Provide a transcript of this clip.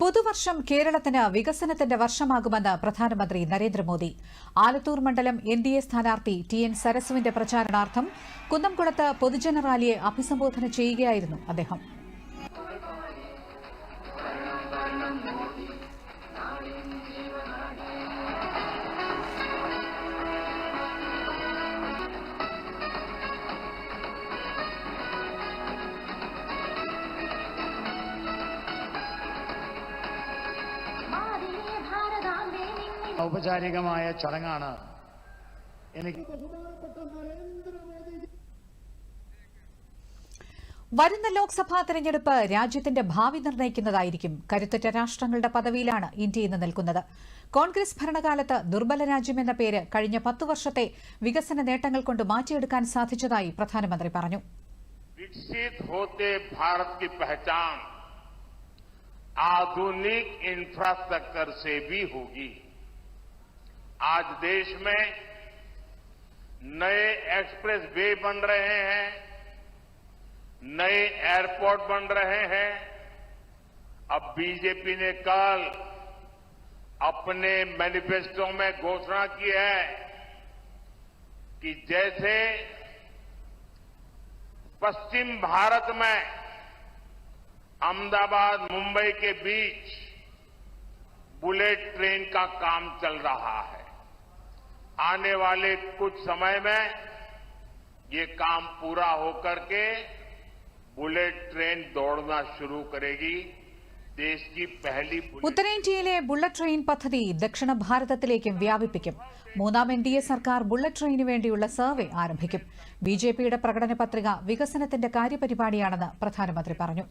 പുതുവർഷം കേരളത്തിന് വികസനത്തിന്റെ വർഷമാകുമെന്ന് പ്രധാനമന്ത്രി നരേന്ദ്രമോദി. ആലത്തൂർ മണ്ഡലം എൻ ഡി എ സ്ഥാനാർത്ഥി ടി എൻ സരസുവിന്റെ പ്രചാരണാർത്ഥം കുന്നംകുളത്ത് പൊതുജന റാലിയെ അഭിസംബോധന ചെയ്യുകയായിരുന്നു അദ്ദേഹം. ഔപചാരികമായ ചടങ്ങാണ്. എനിക്ക് വരുന്ന ലോക്സഭാ തെരഞ്ഞെടുപ്പ് രാജ്യത്തിന്റെ ഭാവി നിർണയിക്കുന്നതായിരിക്കും കരുത്തുറ്റ രാഷ്ട്രങ്ങളുടെ പദവിയിലാണ് ഇന്ത്യ ഇന്ന് നിൽക്കുന്നത്. കോൺഗ്രസ് ഭരണകാലത്ത് ദുർബല രാജ്യം എന്ന പേര് കഴിഞ്ഞ പത്തു വർഷത്തെ വികസന നേട്ടങ്ങൾ കൊണ്ട് മാറ്റിയെടുക്കാൻ സാധിച്ചതായി പ്രധാനമന്ത്രി പറഞ്ഞു. വികസിത് ഭാരത് പഹചാൻ ആധുനിക് ഇൻഫ്രാസ്ട്രക്ചർ സേ ഹോഗി. आज देश में नए एक्सप्रेस वे बन रहे हैं, नए एयरपोर्ट बन रहे हैं। अब बीजेपी ने कल अपने मैनिफेस्टो में घोषणा की है कि जैसे पश्चिम भारत में अहमदाबाद, मुंबई के बीच बुलेट ट्रेन का काम चल रहा है। आने वाले कुछ समय में ये काम पूरा होकर के बुलेट ट्रेन दौड़ना शुरू करेगी देश की पहली बुलेट ഉത്തരേന്ത്യയിലെ ബുള്ളറ്റ് ട്രെയിൻ പദ്ധതി ദക്ഷിണ ഭാരതത്തിലേക്കും വ്യാപിപ്പിക്കും മൂന്നാം എൻ ഡി എ സർക്കാർ ബുള്ളറ്റ് ട്രെയിനു വേണ്ടിയുള്ള സർവേ ആരംഭിക്കും ബി ജെ പിയുടെ പ്രകടന പത്രിക വികസനത്തിന്റെ കാര്യപരിപാടിയാണെന്ന് പ്രധാനമന്ത്രി പറഞ്ഞു